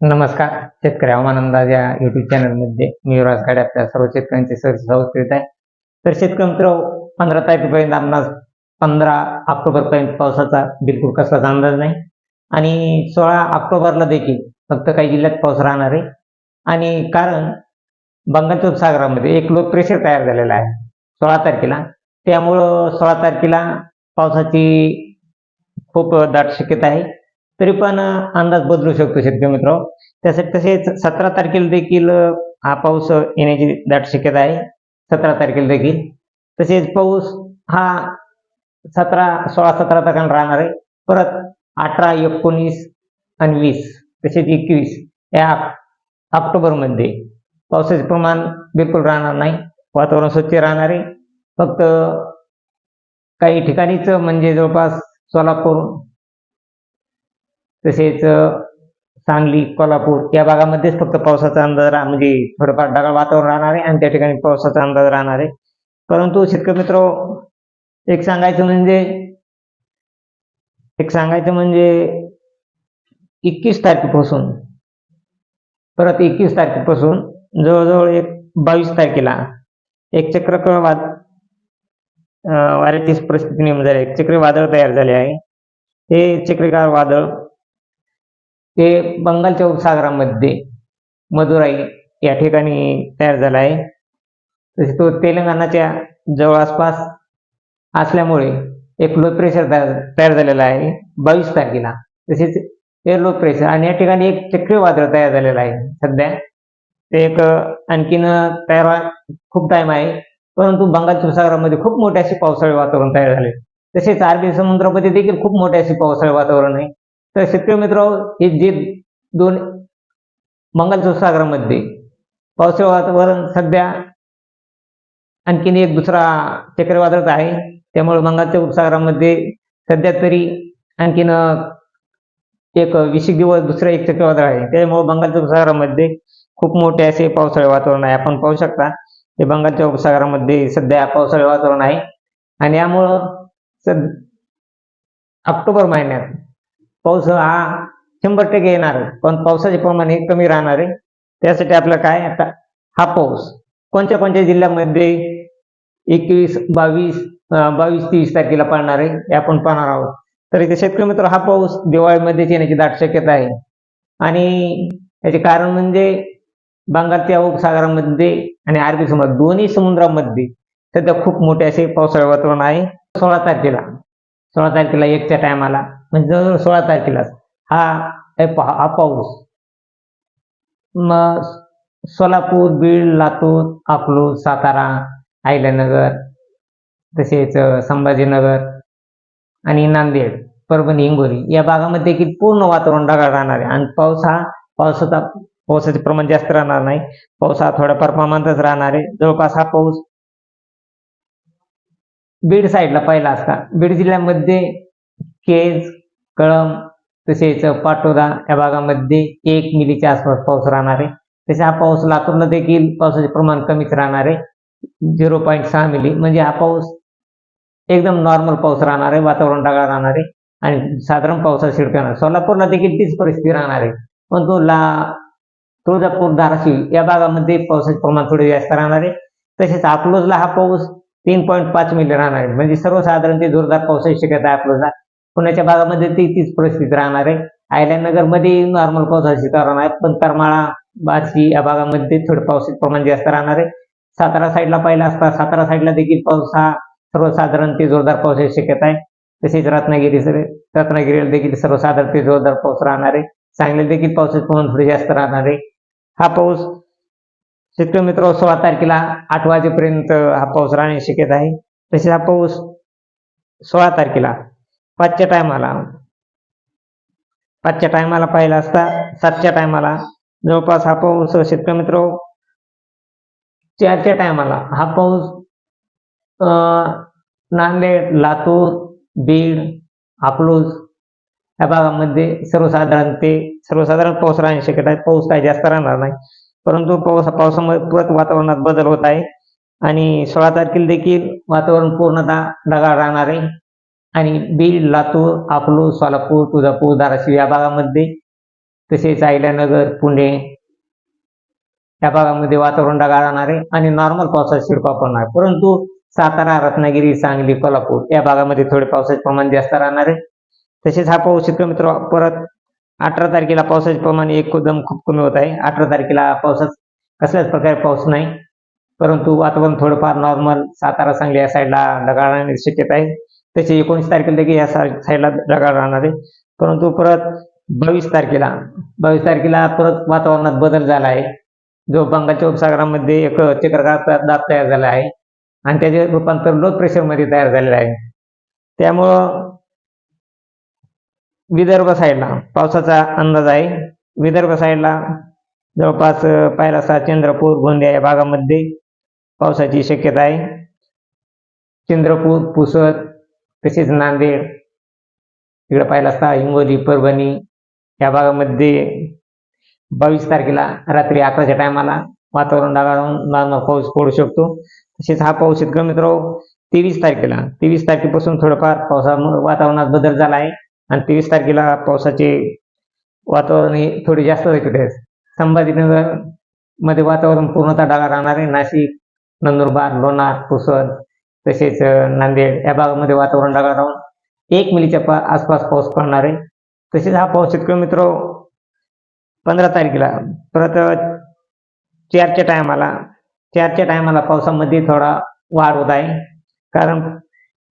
नमस्कार. शेतकरी हवामान अंदाज या युट्यूब चॅनलमध्ये मी युवराज गाडे आपल्या सर्व शेतकऱ्यांचे सर स्वागत करीत आहे. तर शेतकरी मित्र पंधरा तारखेपर्यंत आपणास पंधरा ऑक्टोबरपर्यंत पावसाचा बिलकुल कसलाच अंदाज नाही. आणि सोळा ऑक्टोबरला देखील फक्त काही जिल्ह्यात पाऊस राहणार आहे. आणि कारण बंगालच्या उपसागरामध्ये एक लो प्रेशर तयार झालेला आहे सोळा तारखेला. त्यामुळं सोळा तारखेला पावसाची खूप दाट शक्यता आहे. तरी पण अंदाज बदलू शकतो शेतकरी मित्र. त्यासाठी तसेच सतरा तारखेला देखील हा पाऊस येण्याची दाट शक्यता आहे. सतरा तारखेला देखील. तसेच पाऊस हा सतरा सोळा सतरा तारखेला राहणार आहे. परत अठरा एकोणीस आणि वीस तसेच एकवीस या ऑक्टोबरमध्ये पावसाचे प्रमाण बिलकुल राहणार नाही. वातावरण स्वच्छ राहणार आहे. फक्त काही ठिकाणीच म्हणजे जवळपास सोलापूर तसेच सांगली कोल्हापूर या भागामध्येच फक्त पावसाचा अंदाज राह म्हणजे थोडंफार ढगाळ वातावरण राहणार आहे आणि त्या ठिकाणी पावसाचा अंदाज राहणार आहे परंतु शेतकरी मित्र एक सांगायचं म्हणजे एक सांगायचं म्हणजे एकवीस तारखेपासून परत एकवीस तारखेपासून जवळजवळ एक बावीस तारखेला एक चक्रवात वाद वाऱ्याची परिस्थिती निर्माण झाली आहे. एक चक्रीवादळ तयार झाले आहे हे चक्रीकार वादळ ते बंगालच्या उपसागरामध्ये मदुराई या ठिकाणी तयार झाला आहे. तसे तो तेलंगणाच्या जवळ आसपास असल्यामुळे एक लो प्रेशर तयार तयार झालेला आहे बावीस तारखेला. तसेच एअर लो प्रेशर आणि या ठिकाणी एक चक्रीवादळ तयार झालेलं आहे सध्या. ते एक आणखीन तयार खूप टाइम आहे. परंतु बंगालच्या उपसागरामध्ये खूप मोठे असे पावसाळी वातावरण तयार झाले. तसेच अरबी समुद्रामध्ये देखील खूप मोठे असे पावसाळी वातावरण आहे. तर शेतकरी मित्र हे जे दोन बंगालच्या उपसागरामध्ये पावसाळी वातावरण सध्या आणखीन एक दुसरा चक्रीवादळ आहे. त्यामुळे मंगलच्या उपसागरामध्ये सध्या तरी आणखीन एक वीस दिवस दुसरं एक चक्रवादळ आहे. त्यामुळे बंगालच्या उपसागरामध्ये खूप मोठे असे पावसाळी वातावरण आहे. आपण पाहू शकता हे बंगालच्या उपसागरामध्ये सध्या पावसाळी वातावरण आहे. आणि यामुळं सद ऑक्टोबर महिन्यात पाऊस हा शंभर टक्के येणार आहे. पण पावसाचे प्रमाण हे कमी राहणार आहे. त्यासाठी आपलं काय आता? हा पाऊस. कोणत्या कोणत्या जिल्ह्यामध्ये एकवीस बावीस बावीस तेवीस तारखेला पडणार आहे हे आपण पाहणार आहोत. तर इथे शेतकरी मित्र हा पाऊस दिवाळीमध्येच येण्याची दाट शक्यता आहे. आणि याचे कारण म्हणजे बंगालच्या उपसागरामध्ये आणि अरबी समुद्र दोन्ही समुद्रामध्ये सध्या खूप मोठे असे पावसाळी वातावरण आहे. सोळा तारखेला सोळा तारखेला एकच्या टायमाला म्हणजे जवळजवळ सोळा तारखेलाच हा हा पाऊस. मग सोलापूर बीड लातूर अकलूज सातारा अहिल्यानगर तसेच संभाजीनगर आणि नांदेड परभणी हिंगोली या भागामध्ये देखील पूर्ण वातावरण ढगाळ राहणार आहे. आणि पाऊस हा पावसाचा पावसाचे प्रमाण जास्त राहणार नाही. पाऊस हा थोड्याफार प्रमाणातच राहणार आहे. जवळपास हा पाऊस बीड साईडला पहिला असता. बीड जिल्ह्यामध्ये केज कळम तसेच पाटोदा या भागामध्ये एक मिलीच्या आसपास पाऊस राहणार आहे. तसे हा पाऊस लातूरला देखील पावसाचे प्रमाण कमीच राहणार आहे. झिरो पॉईंट सहा मिली म्हणजे हा पाऊस एकदम नॉर्मल पाऊस राहणार आहे वातावरण ढगाळ राहणार आहे आणि साधारण पावसाचा शिडकणार सोलापूरला देखील तीच परिस्थिती राहणार आहे. पण तो ला तुळजापूर धाराशिव या भागामध्ये पावसाचे प्रमाण थोडे जास्त राहणार आहे. तसेच आपलोजला हा पाऊस तीन पॉईंट पाच मिली राहणार आहे. म्हणजे सर्वसाधारण ते जोरदार पावसाची शक्यता आहे अकलूजला. पुण्याच्या भागामध्ये ती तीच परिस्थिती राहणार आहे. अहिल्यानगरमध्ये नॉर्मल पावसाची कारण राहणार आहे. पण करमाळा बार्शी या भागामध्ये थोडं पावसाचे प्रमाण जास्त राहणार आहे. सातारा साईडला पाहिला असता सातारा साईडला देखील पाऊस हा सर्वसाधारण ते जोरदार पावसाची शक्यता आहे. तसेच रत्नागिरी रत्नागिरीला देखील सर्वसाधारण ते जोरदार पाऊस राहणार आहे. सांगलीला देखील पावसाचे प्रमाण थोडे जास्त राहणार आहे. हा पाऊस शेतकरी मित्र सोळा तारखेला आठ वाजेपर्यंत हा पाऊस राहण्याची शक्यता आहे. तसेच हा पाऊस सोळा तारखेला पाचच्या टायमाला. पाचच्या टायमाला पाहिला असता सातच्या टायमाला. जवळपास हा पाऊस शेतकरी मित्र? चारच्या टायमाला. हा पाऊस अं, नांदेड लातूर बीड अकलूज या भागामध्ये सर्वसाधारण ते सर्वसाधारण पाऊस राहण्याची शक्यता आहे. पाऊस काही जास्त राहणार नाही. परंतु पाऊस पावसामुळे परत वातावरणात बदल होत आहे. आणि सोळा तारखेला देखील वातावरण पूर्णतः ढगाळ राहणार आहे. आणि बीड लातूर अकलूर सोलापूर तुळजापूर धाराशिव या भागामध्ये तसेच आयल्यानगर पुणे या भागामध्ये वातावरण ढगाळ राहणार आहे आणि नॉर्मल पावसाचा शिडकाव पडणार परंतु सातारा रत्नागिरी सांगली कोल्हापूर या भागामध्ये थोडे पावसाचे प्रमाण जास्त राहणार आहे. तसेच हा पाऊस शेतकरी मित्र परत अठरा तारखेला पावसाचे प्रमाण एकदम खूप कमी होत आहे. अठरा तारखेला पावसात कसल्याच प्रकारे पाऊस नाही. परंतु वातावरण थोडंफार नॉर्मल सातारा सांगली या साईडला ढगाळ राहण्याची शक्यता आहे. त्याचे एकोणीस तारखेला देखील या साईडला ढगाळ राहणार आहे. परंतु परत बावीस तारखेला बावीस तारखेला परत वातावरणात बदल झाला आहे. जो बंगालच्या उपसागरामध्ये एक चक्रवात दाब तयार झाला आहे आणि त्याचे रूपांतर लो प्रेशरमध्ये तयार झालेलं आहे. त्यामुळं विदर्भ साईडला पावसाचा अंदाज आहे. विदर्भ साईडला जवळपास पाहिला असता चंद्रपूर गोंदिया या भागामध्ये पावसाची शक्यता आहे. चंद्रपूर पुसद तसेच नांदेड इकडं पाहिलं असता हिंगोली परभणी या भागामध्ये बावीस तारखेला रात्री अकराच्या टायमाला वातावरण ढगाळ राहून नॉर्मल पाऊस पडू शकतो. तसेच हा पाऊस शेतकरी मित्र तेवीस तारखेला तेवीस तारखेपासून थोडंफार पावसा वातावरणात बदल झाला आहे. आणि तेवीस तारखेला पावसाचे वातावरण हे थोडे जास्त तिकडे संभाजीनगरमध्ये वातावरण पूर्णतः ढगाळ राहणार आहे. नाशिक नंदुरबार लोणार पुसद तसेच नांदेड या भागामध्ये वातावरण ढगाळ राहून एक मिलीच्या पा आसपास पाऊस पडणार आहे. तसेच हा पाऊस शेतकरी मित्र पंधरा तारखेला परत चारच्या टायमाला चारच्या टायमाला पावसामध्ये थोडा वाढ होत आहे. कारण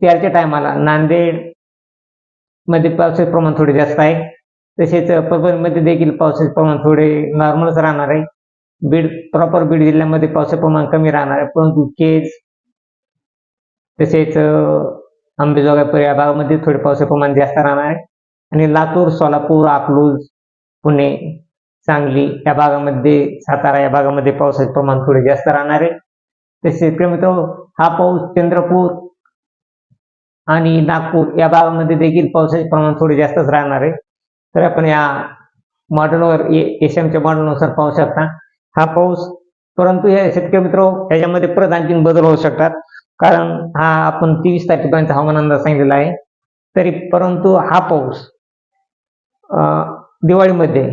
चारच्या टायमाला नांदेडमध्ये पावसाचे प्रमाण थोडे जास्त आहे. तसेच परभणीमध्ये देखील पावसाचे प्रमाण थोडे नॉर्मलच राहणार आहे. बीड प्रॉपर बीड जिल्ह्यामध्ये पावसाचे प्रमाण कमी राहणार आहे. परंतु केज तसेच अंबेजोगाई या भागामध्ये थोडे पावसाचे प्रमाण जास्त राहणार आहे. आणि लातूर सोलापूर अकलूज पुणे सांगली या भागामध्ये सातारा या भागामध्ये पावसाचे प्रमाण थोडे जास्त राहणार आहे. तसेच शेतकरी मित्र हा पाऊस चंद्रपूर आणि नागपूर या भागामध्ये देखील पावसाचे प्रमाण थोडे जास्तच राहणार आहे. तर आपण या मॉडेलवर एशियमच्या मॉडेलनुसार पाहू शकता. हा पाऊस परंतु या शेतकरी मित्र याच्यामध्ये परत आणखी बदल होऊ शकतात. कारण हा आपण तेवीस तारखेपर्यंत हवामान अंदाज सांगितलेला आहे. तरी परंतु हा पाऊस अं, दिवाळीमध्ये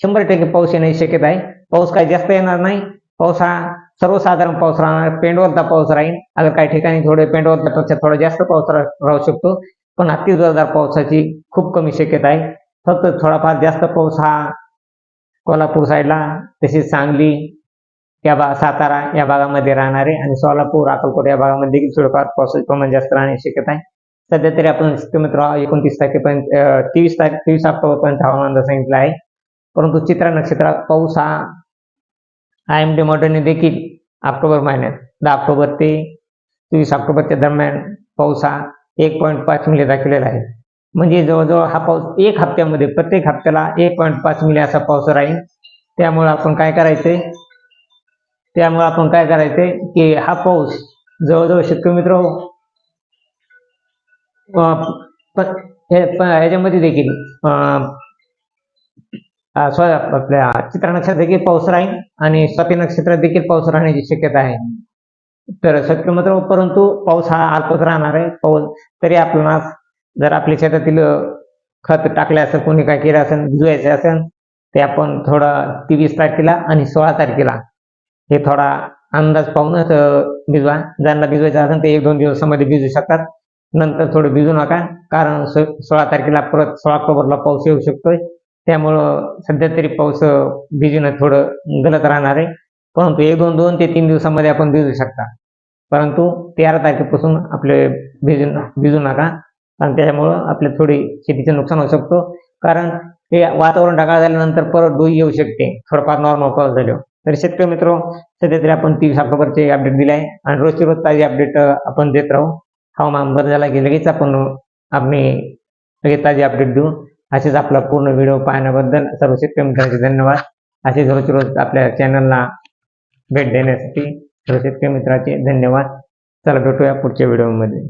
शंभर टक्के पाऊस येण्याची शक्यता आहे. पाऊस काही जास्त येणार नाही. पाऊस हा सर्वसाधारण पाऊस राहणार पेंडवरचा पाऊस राहील. अगर काही ठिकाणी थोडे पेंडवरच्यापेक्षा थोडा जास्त पाऊस राहू शकतो. पण अति जोरदार पावसाची खूप कमी शक्यता आहे. फक्त थोडाफार जास्त पाऊस हा कोल्हापूर साईडला तसेच सांगली या भाग सातारा या भागामध्ये राहणार आहे आणि सोलापूर अक्कलकोट या भागामध्ये देखील थोडंफार पावसाचे प्रमाण जास्त राहण्याची शक्यता आहे. सध्या तरी आपण मित्र एकोणतीस तारखेपर्यंत तेवीस तारीख तेवीस ऑक्टोबरपर्यंत हवामान अंदाज सांगितला आहे. परंतु चित्रा नक्षत्रात पाऊस हा आय एम डी मॉडेलने देखील ऑक्टोबर महिन्यात दहा ऑक्टोबर ते तेवीस ऑक्टोबरच्या दरम्यान पाऊस हा एक पॉईंट पाच मिली दाखवलेला आहे. म्हणजे जवळजवळ हा पाऊस एक हप्त्यामध्ये प्रत्येक हप्त्याला एक पॉईंट पाच मिली असा पाऊस राहील. त्यामुळे आपण काय करायचंय? त्यामुळे आपण काय करायचंय की हा पाऊस जवळजवळ शेतकरी मित्र हो ह्याच्यामध्ये देखील अं, आपल्या चित्रा नक्षत्रात देखील पाऊस राहील आणि स्वाती नक्षत्रात देखील पाऊस राहण्याची शक्यता आहे. तर शक्य मात्र परंतु पाऊस हा अल्पच राहणार आहे. पाऊस तरी आपल्याला जर आपल्या शेतातील खत टाकले असेल कोणी काय केलं असेल भिजवायचे असेल ते आपण थोडं तेवीस तारखेला आणि सोळा तारखेला हे थोडा अंदाज पाहूनच भिजवा. ज्यांना भिजवायचं असेल ते एक दोन दिवसामध्ये भिजू शकतात. नंतर थोडं भिजू नका कारण सो- सोळा तारखेला परत सोळा ऑक्टोबरला पाऊस येऊ शकतोय. त्यामुळं सध्या तरी पाऊस भिजून भिजणं थोडं गलत राहणार आहे. परंतु एक दोन दोन ते तीन दिवसामध्ये आपण भिजू शकता. परंतु तेरा तारखेपासून आपले भिजून भिजू नका. कारण त्याच्यामुळं आपले थोडी शेतीचं नुकसान होऊ शकतो. कारण हे वातावरण ढगाळ झाल्यानंतर परत डोई येऊ शकते. थोडंफार नॉर्मल पाऊस झाल्यावर. तर शेतकरी मित्र सध्या तरी आपण तीस ऑक्टोबरचे अपडेट दिले आहे आणि रोजची रोज ताजी अपडेट आपण देत राहू. हवामान बदल झाला की लगेच आपण आम्ही लगेच ताजी अपडेट देऊ. असेच आपला पूर्ण व्हिडिओ पाहण्याबद्दल सर्व शेतकरी मित्रांचे धन्यवाद. असेच रोजची रोज आपल्या चॅनलला भेट देण्यासाठी सर्व शेतकरी मित्राचे धन्यवाद. चला भेटूया पुढच्या व्हिडिओमध्ये